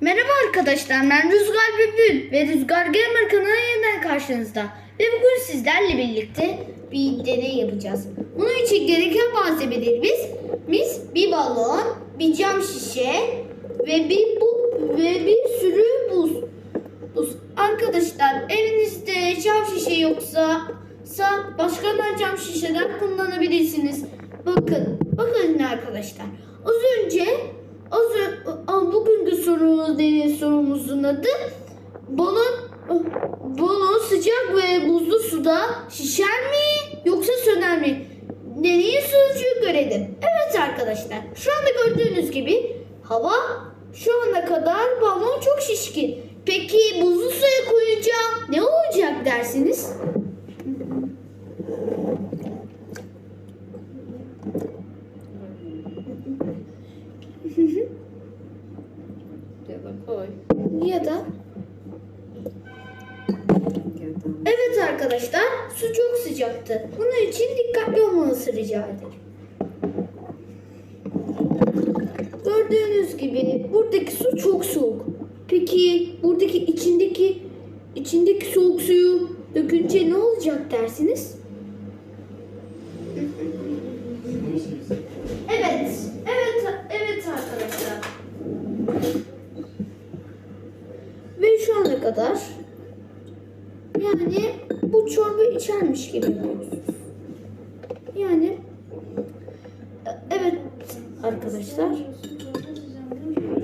Merhaba arkadaşlar ben Rüzgar Bülbül ve Rüzgar Gamer kanalı yeniden karşınızda. Ve bugün sizlerle birlikte bir deney yapacağız. Bunun için gereken malzemelerimiz biz bir balon, bir cam şişe ve bir bu ve bir sürü buz. Buz. Arkadaşlar evinizde cam şişe yoksa sa başka bir cam şişeden kullanabilirsiniz. Bakın, bakın arkadaşlar. Az önce az ö- a- bugünkü soru deney sorumuzun adı balon balon sıcak ve buzlu suda şişer mi yoksa söner mi? Deneyin sonucu görelim. Evet arkadaşlar. Şu anda gördüğünüz gibi hava şu ana kadar balon çok şişkin. Peki buzlu suya koyunca ne olacak dersiniz? Ya koy. Ya da Evet arkadaşlar su çok sıcaktı. Bunun için dikkatli olmanızı rica ederim. Gördüğünüz gibi buradaki su çok soğuk. Peki buradaki içindeki içindeki soğuk suyu dökünce ne olacak dersiniz? Evet, evet, evet arkadaşlar. Ve şu ana kadar yani bu içermiş gibi. Yani e, evet arkadaşlar.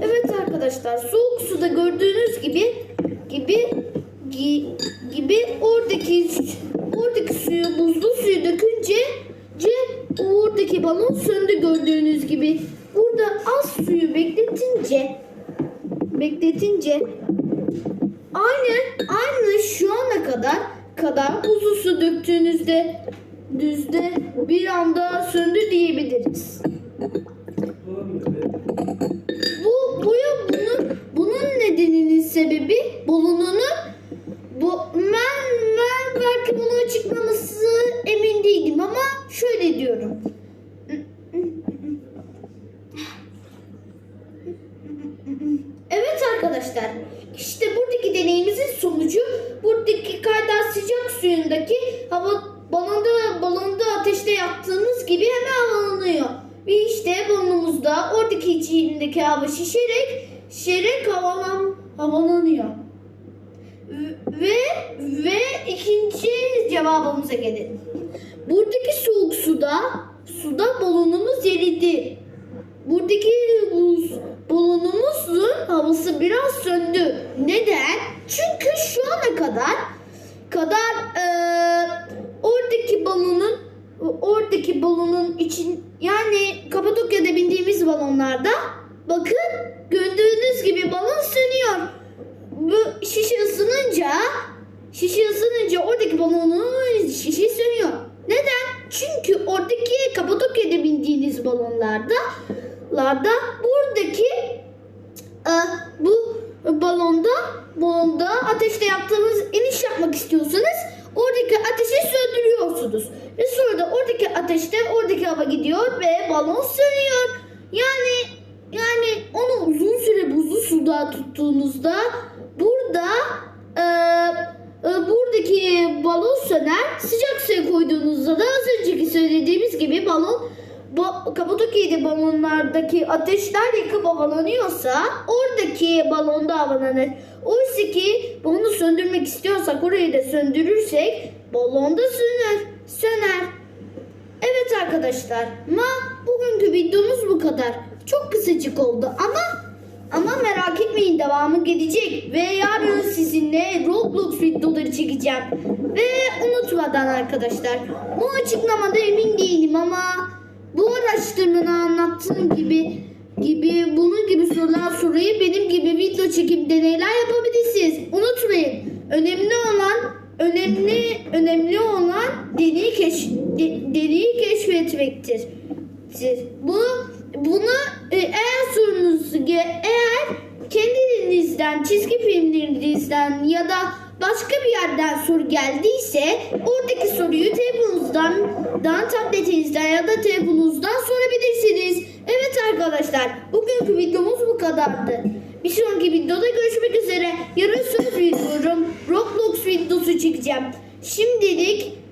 Evet arkadaşlar soğuk suda gördüğünüz gibi gibi gi- gibi oradaki oradaki suyu buzlu suyu dökünce ce oradaki balon söndü gördüğünüz gibi. Burada az suyu bekletince bekletince aynı aynı şu ana kadar kadar buzlu su döktüğünüzde düzde bir anda söndü diyebiliriz. Bu boya bunun bunun nedeninin sebebi balonunun bu ben, ben belki bunu açıklaması emin değilim ama şöyle diyorum. Evet arkadaşlar. işte buradaki deneyimizin sonucu buradaki kaynar sıcak suyundaki hava balonda balonda ateşte yaktığımız gibi hemen havalanıyor. Ve işte balonumuzda oradaki içindeki hava şişerek şişerek havalan, havalanıyor. Ve ve ikinci cevabımıza gelelim. Buradaki soğuk suda suda balonumuz eridi. Buradaki buz balonumuzun havası biraz söndü. Neden? Çünkü şu ana kadar kadar eee, oradaki balonun oradaki balonun için yani Kapadokya'da bindiğimiz balonlarda bakın gördüğünüz gibi balon sönüyor. Bu şişe ısınınca şişe ısınınca oradaki balonun şişe sönüyor. Neden? Çünkü oradaki Kapadokya'da bindiğiniz balonlarda larda buradaki e, bu balonda balonda ateşte yaptığınız iniş yapmak istiyorsanız oradaki ateşi söndürüyorsunuz. Ve sonra da oradaki ateşte oradaki hava balon sönüyor. Yani yani onu uzun süre buzlu suda tuttuğunuzda burada e, e, buradaki balon söner. Sıcak suya koyduğunuzda da az önceki söylediğimiz gibi balon ba- Kapadokya'da balonlardaki ateşler yakıp havalanıyorsa oradaki balonda havalanır. Oysa ki bunu söndürmek istiyorsak orayı da söndürürsek balonda söner. Söner. Evet arkadaşlar ama bugünkü videomuz bu kadar. Çok kısacık oldu ama ama merak etmeyin devamı gelecek ve yarın sizinle Roblox videoları çekeceğim. Ve unutmadan arkadaşlar bu açıklamada emin değilim ama bu araştırmada anlattığım gibi gibi bunun gibi sorular soruyu benim gibi video çekip deneyler yapabilirsiniz. Unutmayın. Önemli olan önemli önemli Siz bu bunu e, eğer sorunuz eğer kendinizden çizgi filmlerinizden ya da başka bir yerden soru geldiyse oradaki soruyu telefonunuzdan dan tabletinizden ya da telefonunuzdan sorabilirsiniz. Evet arkadaşlar bugünkü videomuz bu kadardı. Bir sonraki videoda görüşmek üzere. Yarın söz veriyorum. Roblox videosu çekeceğim. Şimdilik.